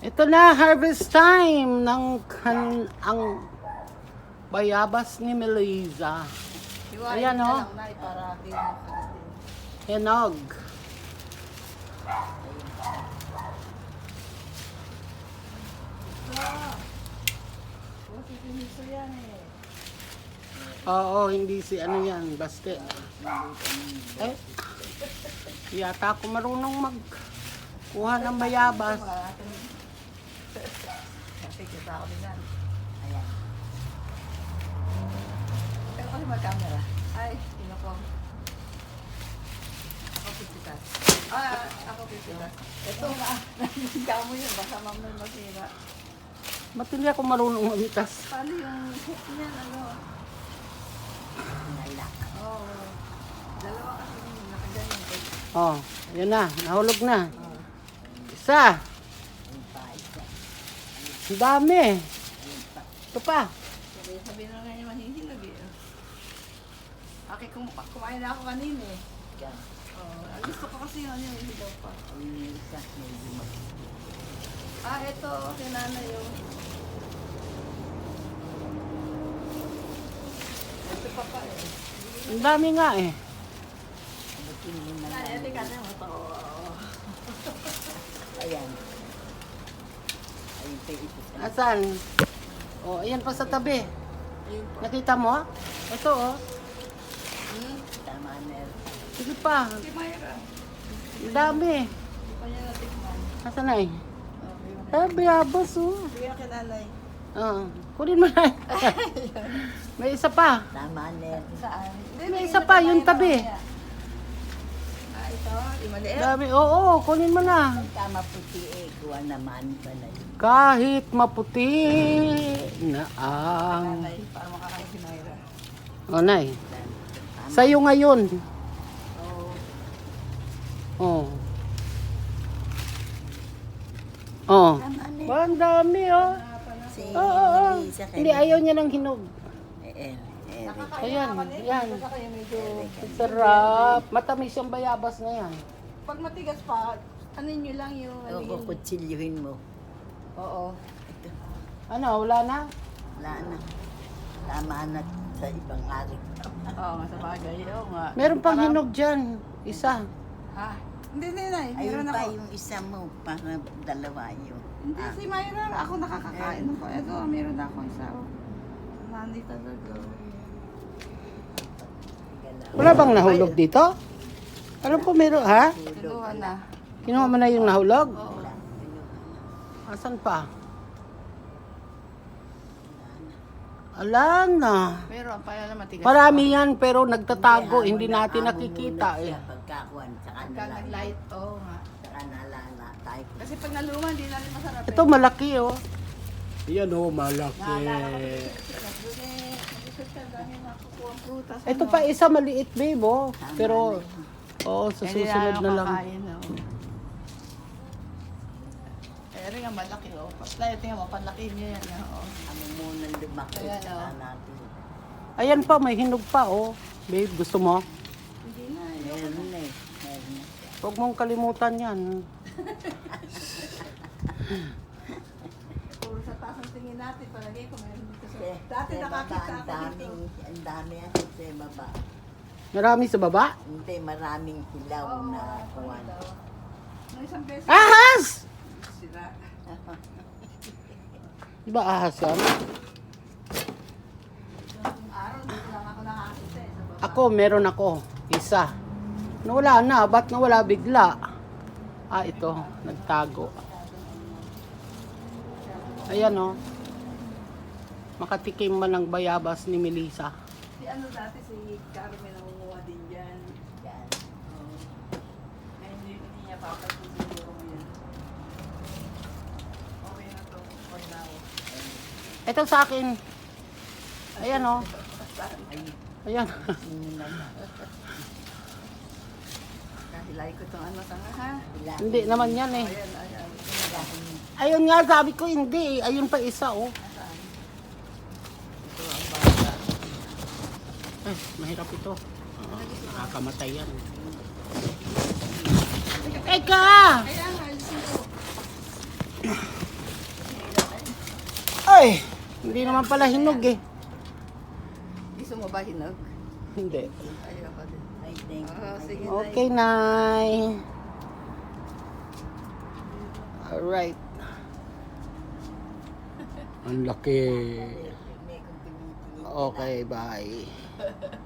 Ito na, harvest time ng kan, ang bayabas ni Melissa. Iwain Ayan, na oh. Hinog. Oo, hindi si ano yan, baste. Eh, yata ako marunong magkuha ng bayabas. Kita ako din yan. Ayan. Pero kasi mag-camera. Ay, kinukom. Ako pisitas. Ah, ako pisitas. Ito nga. Nandiyan mo yun. Baka mamay masira. Ba't hindi ako marunong mamitas? Paano yung hook niyan? Ano? Nalak. Oo. Dalawa kasi yung nakaganyan. Eh, Oh, yan na, nahulog na. Oh. Isa. Ang dami. Ito pa. Sabi, na nga niya mahihilag eh. Okay, kum kumain na ako kanina eh. Oh, ang gusto ko kasi yun yung hilaw pa. Ah, ito, kinana yung... Ito pa pa eh. Ang dami nga eh. Ayan. Asan? Oh, ayan pa sa tabi. Ayun po. Nakita mo? Ito oh. Hmm? Tama na. Sige pa. Si Mayra. Ang dami. Hindi pa niya natikman. Asan na eh? Okay. Ah, bayabas oh. Bigyan ka nanay. Oh, kunin mo na. May isa pa. Tama na. Saan? May isa pa, yung tabi. Ito? Yung maliit? Dami. Oo, kunin mo na. Tama puti eh. Kuha naman pala yun. Kahit maputi na ang... Nanay, para makakain si Mayra. Oh, nay. Sa'yo ngayon. Oh. Oh. Oh. Tama na. Ba, ang dami oh. Si Oo, oo, oo. Lisa Hindi, ayaw niya ng hinog. Eh, eh, Ayan, yan. Kayo medyo... Sarap. Matamis yung bayabas na yan. Pag matigas pa, ano nyo lang yung... Ano yung... kukutsilyuhin mo. Oo. Ito. Ano, wala na? Wala na. Tama na sa ibang araw. Oo nga, sa bagay. Oo nga. Meron pang Parang- hinog dyan. Isa. Ha? Hindi, hindi, hindi. Ayun Meron pa ako. yung isa mo. Para dalawa yun. Hindi, si Mayra. Ako nakakakain. Ako, ito, meron na ako isa. oh. Nandi talaga. Wala bang nahulog dito? Ano po meron, ha? Kinuha na. Kinuha mo na yung nahulog? Oo. Asan pa? Ala na. Meron pa yan na matigas. Marami yan pero nagtatago. Hindi natin Hamon nakikita eh. siya Pagkakuan, saka nag-light, oo nga. Saka nalala tayo. Kasi pag naluma, hindi na rin masarap. Ito malaki oh. Yan oh, malaki. Ito pa isa maliit babe oh. Pero, oo, sa susunod na lang. Eh, rin nga malaki, oh. Basta ito nga, mapalaki niya yan, oh. Kami muna lumaki Ayan, saka oh. natin. Ayan pa, may hinog pa oh. Babe, gusto mo? Hindi na, Meron na eh. Huwag mong kalimutan yan. Puro sa taas ang tingin natin, palagay ko meron dito sa... Eh, Dati baba, nakakita ang ako dito. daming, ang dami ako sa baba. Marami sa baba? Hindi, maraming hilaw Oo, na ako kuwan. dito. Nung isang beses, Ahas! sila. Di ba ahas yan? Nung araw, dito lang ako nakakita eh, sa baba. Ako, meron ako. Isa. Nawala na. Ba't nawala bigla? Ah, ito. Nagtago. Ayan oh. Makatikim man ng bayabas ni Melissa. Si ano dati, si Carmen nangunguha din dyan. Yan. Oo. Ngayon, hindi, hindi niya papasin siguro ngayon. Okay na to, for now. Ito sa akin. Ayan oh. Ayan. Kahilay ko itong ano tanga ha. Hindi naman yan eh. Ayan, ayan. Ayun nga, sabi ko hindi. eh. Ayun pa isa oh. Nasaan? Ito ang bata. Eh, mahirap ito. Oo, nakakamatay yan. Eka! Eh. Hindi naman pala hinog eh. Gusto mo ba hinog? Hindi. Ayoko din. I think. Sige, Nay. Okay, Nay. Alright. Ang laki. Okay, bye.